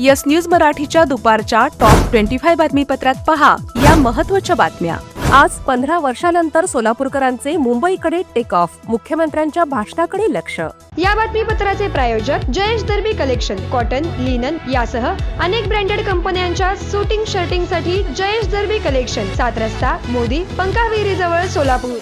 Yes news मराठीच्या दुपारच्या top twenty five बातमीपत्रात पहा या महत्त्वाच्या बातम्या. आज पंधरा वर्षानंतर सोलापूरकरांचे मुंबईकडे टेक ऑफ मुख्यमंत्र्यांच्या भाषणाकडे लक्ष. या बातमीपत्राचे प्रायोजक Jayesh Darbi collection cotton linen यासह अनेक ब्रँडेड कंपन्यांच्या सुटिंग शर्टिंगसाठी जयेश दर्बी कलेक्शन सात रस्ता मोदी पंकाविहिरी जवळ सोलापूर.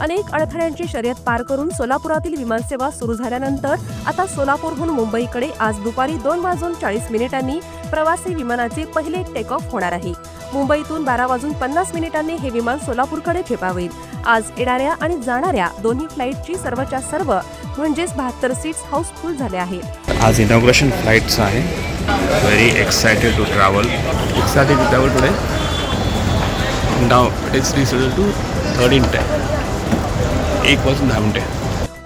अनेक अडथळ्यांची शर्यत पार करून सोलापुरातील विमानसेवा सुरू झाल्यानंतर आता सोलापूरहून मुंबईकडे आज दुपारी दोन वाजून चाळीस मिनिटांनी प्रवासी विमानाचे पहिले टेक ऑफ होणार आहे. मुंबईतून बारा वाजून पन्नास मिनिटांनी हे विमान सोलापूरकडे झेपावेल आज येणाऱ्या आणि जाणाऱ्या दोन्ही फ्लाईटची सर्वच्या सर्व म्हणजेच बहात्तर सीट्स हाऊसफुल झाल्या आहेत. आज इनॉग्रेशन फ्लाईट्स आहे. Very excited to travel excited to travel today now it is rescheduled to in time एक वाजून दहा मिनिटे.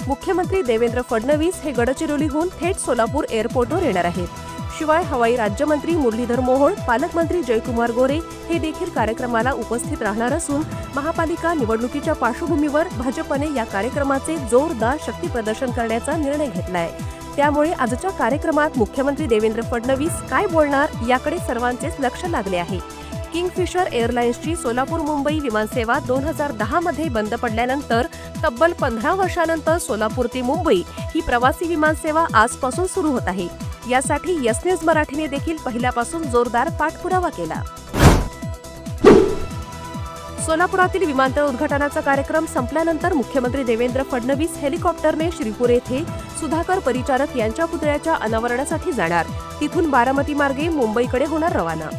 मुख्यमंत्री देवेंद्र फडणवीस हे गडचिरोलीहून थेट सोलापूर एअरपोर्टवर येणार आहेत. शिवाय हवाई राज्यमंत्री मुरलीधर मोहोळ पालकमंत्री जयकुमार गोरे हे देखील कार्यक्रमाला उपस्थित राहणार असून महापालिका निवडणुकीच्या पार्श्वभूमीवर भाजपने या कार्यक्रमाचे जोरदार शक्ती प्रदर्शन करण्याचा निर्णय घेतलाय. त्यामुळे आजच्या कार्यक्रमात मुख्यमंत्री देवेंद्र फडणवीस काय बोलणार याकडे सर्वांचेच लक्ष लागले आहे. किंगफिशर एअरलाइन्सची सोलापूर मुंबई विमानसेवा दोन हजार दहामध्ये बंद पडल्यानंतर तब्बल पंधरा वर्षानंतर सोलापूर ते मुंबई ही प्रवासी विमानसेवा आजपासून सुरू होत आहे. यासाठी यस न्यूज मराठीने देखील पहिल्यापासून जोरदार पाठपुरावा केला. सोलापुरातील विमानतळ उद्घाटनाचा कार्यक्रम संपल्यानंतर मुख्यमंत्री देवेंद्र फडणवीस हेलिकॉप्टरने श्रीपूर येथे सुधाकर परिचारक यांच्या पुतळ्याच्या अनावरणासाठी जाणार. तिथून बारामती मार्गे मुंबईकडे होणार रवाना.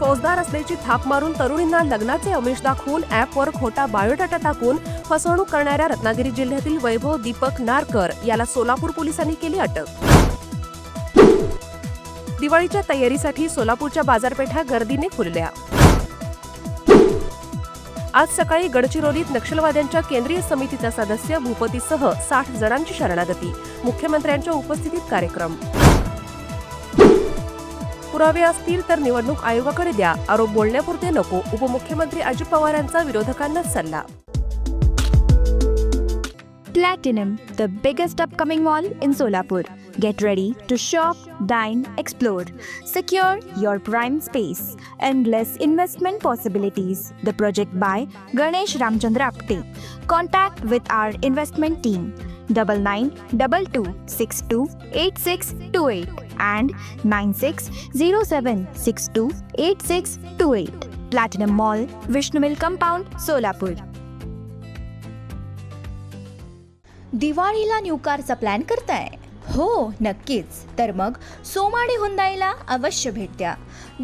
फौजदार असल्याची थाप मारून तरुणींना लग्नाचे अमिष दाखवून ॲपवर खोटा बायोडाटा टाकून फसवणूक करणाऱ्या रत्नागिरी जिल्ह्यातील वैभव दीपक नारकर याला सोलापूर पोलिसांनी केली अटक. दिवाळीच्या तयारीसाठी सोलापूरच्या बाजारपेठा गर्दीने फुलल्या आज सकाळी गडचिरोलीत नक्षलवाद्यांच्या केंद्रीय समितीचा सदस्य भूपतीसह साठ जणांची शरणागती मुख्यमंत्र्यांच्या उपस्थितीत कार्यक्रम. पुरावे असतील तर निवडणूक आयोगाकडे द्या. आरोप बोलण्यापुरते नको. उपमुख्यमंत्री अजित पवार यांचा विरोधकांना सल्ला. Platinum the biggest upcoming mall in Solapur get ready to shop dine explore secure your prime space endless investment possibilities the project by Ganesh Ramchandra Apte contact with our investment team double nine double two six two eight six two eight and nine six zero seven six two eight six two eight platinum mall Vishnu mill compound Solapur दिवाळीला न्यूकारचा plan करता आहे हो नक्कीच. तर मग सोमाडी हुंदाईला अवश्य भेट द्या.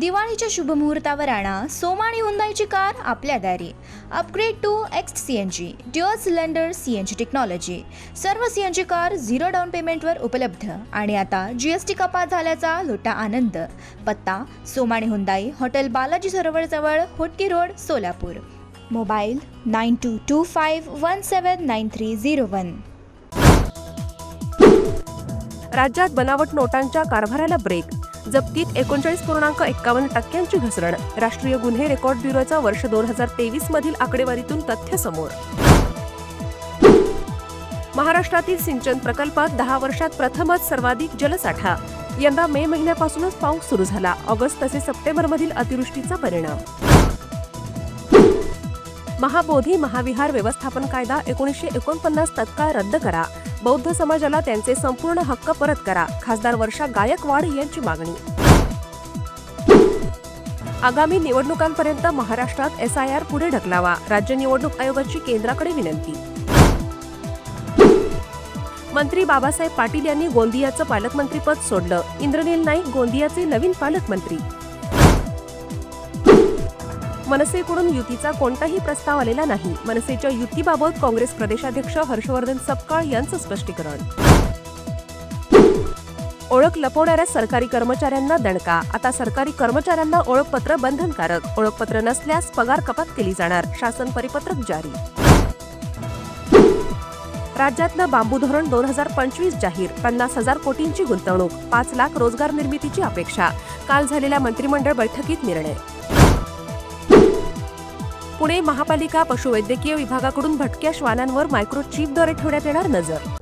दिवाळीच्या शुभमुहूर्तावर आणा सोमाणी हुंदाईची कार आपल्या दारी. Upgrade to X C N G dual cylinder C N G technology सर्व C N G car zero down पेमेंटवर उपलब्ध. आणि आता जी एस टी कपात झाल्याचा लोटा आनंद. पत्ता Somani Hyundai hotel Balaji सरोवरजवळ Hotgi road Solapur. Mobile nine two two five one seven nine three zero one राज्यात बनावट नोटांच्या कारभाराला ब्रेक. जप्तीत एकोणचाळीस पूर्णांक एक्कावन्न टक्क्यांची घसरण. राष्ट्रीय गुन्हे रेकॉर्ड ब्युरोचा वर्ष दोन हजार तेवीस मधील आकडेवारीतून तथ्य समोर. महाराष्ट्रातील सिंचन प्रकल्पात दहा वर्षात प्रथमच सर्वाधिक जलसाठा. यंदा मे महिन्यापासूनच पाऊस सुरू झाला. ऑगस्ट तसेच सप्टेंबरमधील अतिवृष्टीचा परिणाम. महाबोधी महाविहार व्यवस्थापन कायदा एकोणीसशे एकोणपन्नास तत्काळ रद्द करा. बौद्ध समाजाला त्यांचे संपूर्ण हक्क परत करा. खासदार वर्षा गायकवाड यांची मागणी. आगामी निवडणुकांपर्यंत महाराष्ट्रात एसआयआर पुढे ढकलावा. राज्य निवडणूक आयोगाची केंद्राकडे विनंती. मंत्री बाबासाहेब पाटील यांनी गोंदियाचं पालकमंत्रीपद सोडलं. इंद्रनील नाईक गोंदियाचे नवीन पालकमंत्री. मनसेकडून युतीचा कोणताही प्रस्ताव आलेला नाही. मनसेच्या युतीबाबत काँग्रेस प्रदेशाध्यक्ष हर्षवर्धन सपकाळ यांचं स्पष्टीकरण. ओळख लपवणाऱ्या सरकारी कर्मचाऱ्यांना दणका. आता सरकारी कर्मचाऱ्यांना ओळखपत्र बंधनकारक. ओळखपत्र नसल्यास पगार कपात केली जाणार. शासन परिपत्रक जारी. राज्यातलं बांबू धोरण दोन हजार पंचवीस जाहीर. पन्नास हजार कोटींची गुंतवणूक. पाच लाख रोजगार निर्मितीची अपेक्षा. काल झालेल्या मंत्रिमंडळ बैठकीत निर्णय. पुणे महापालिका पशुवैद्यकीय विभागाकडून भटक्या श्वानांवर मायक्रोचिपद्वारे ठेवण्यात येणार नजर.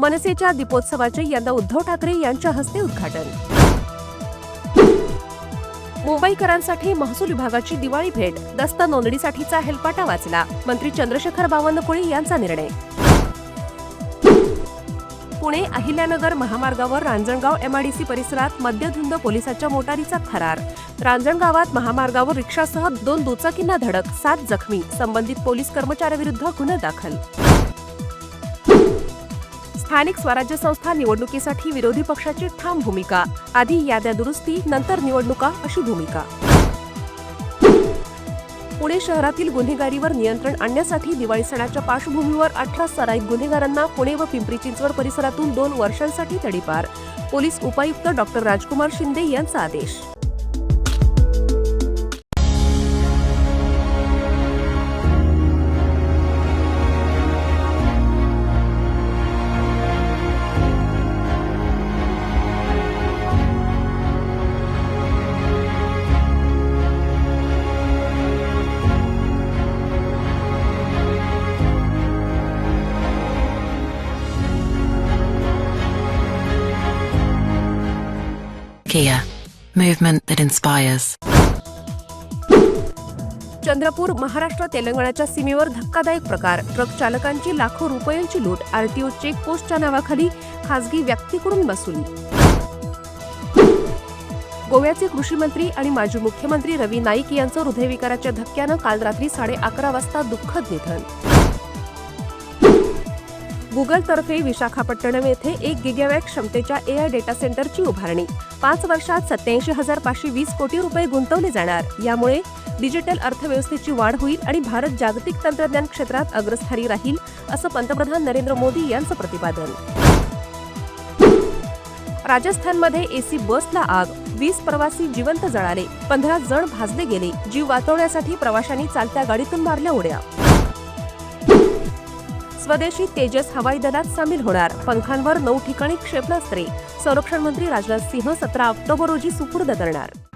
मनसेच्या दीपोत्सवाचे यंदा उद्धव ठाकरे यांच्या हस्ते उद्घाटन. मुंबईकरांसाठी महसूल विभागाची दिवाळी भेट. दस्त नोंदणीसाठीचा हेलपाटा वाचला. मंत्री चंद्रशेखर बावनकुळे यांचा निर्णय. पुणे अहिल्यानगर महामार्गावर रांजणगाव एमआयडीसी परिसरात मद्यधुंद पोलिसाच्या मोटारीचा फरार. रांजणगावात महामार्गावर रिक्षासह दोन दुचाकींना धडक सात जखमी संबंधित पोलीस कर्मचाऱ्याविरुद्ध गुन्हा दाखल. स्थानिक स्वराज्य संस्था निवडणुकीसाठी विरोधी पक्षाची ठाम भूमिका. आधी याद्या दुरुस्ती नंतर निवडणुका अशी भूमिका. पुणे शहरातील गुन्हेगारीवर नियंत्रण आणण्यासाठी दिवाळी सणाच्या पार्श्वभूमीवर अठरा सराईत गुन्हेगारांना पुणे व पिंपरी चिंचवड परिसरातून दोन वर्षांसाठी तडीपार. पोलीस उपायुक्त डॉक्टर राजकुमार शिंदे यांचा आदेश. Kia, movement that inspires. Chandrapur Maharashtra तेलंगणाच्या सीमेवर धक्कादायक प्रकार. ट्रक चालकांची लाखो रुपयांची लूट. आरटीओ चेकपोस्टच्या नावाखाली खासगी व्यक्तीकडून वसुली. गोव्याचे कृषी मंत्री आणि माजी मुख्यमंत्री रवी नाईक यांचं हृदयविकाराच्या धक्क्यानं काल रात्री साडे अकरा वाजता दुःखद निधन. गुगलतर्फे विशाखापट्टणम येथे एक गिगॅवॅट क्षमतेच्या एआय डेटा सेंटरची उभारणी. पाच वर्षात सत्याऐंशी हजार पाचशे वीस कोटी रुपये गुंतवले जाणार. यामुळे डिजिटल अर्थव्यवस्थेची वाढ होईल आणि भारत जागतिक तंत्रज्ञान क्षेत्रात अग्रस्थानी राहील असं पंतप्रधान नरेंद्र मोदी यांचं प्रतिपादन. राजस्थानमध्ये एसी बसला आग. वीस प्रवासी जिवंत जळाले. पंधरा जण भाजले गेले. जीव वाचवण्यासाठी प्रवाशांनी चालत्या गाडीतून मारल्या उड्या. स्वदेशी तेजस हवाई दलात सामील होणार. पंखांवर नऊ ठिकाणी क्षेपणास्त्रे. संरक्षण मंत्री राजनाथ सिंह सतरा ऑक्टोबर रोजी सुपूर्द करणार.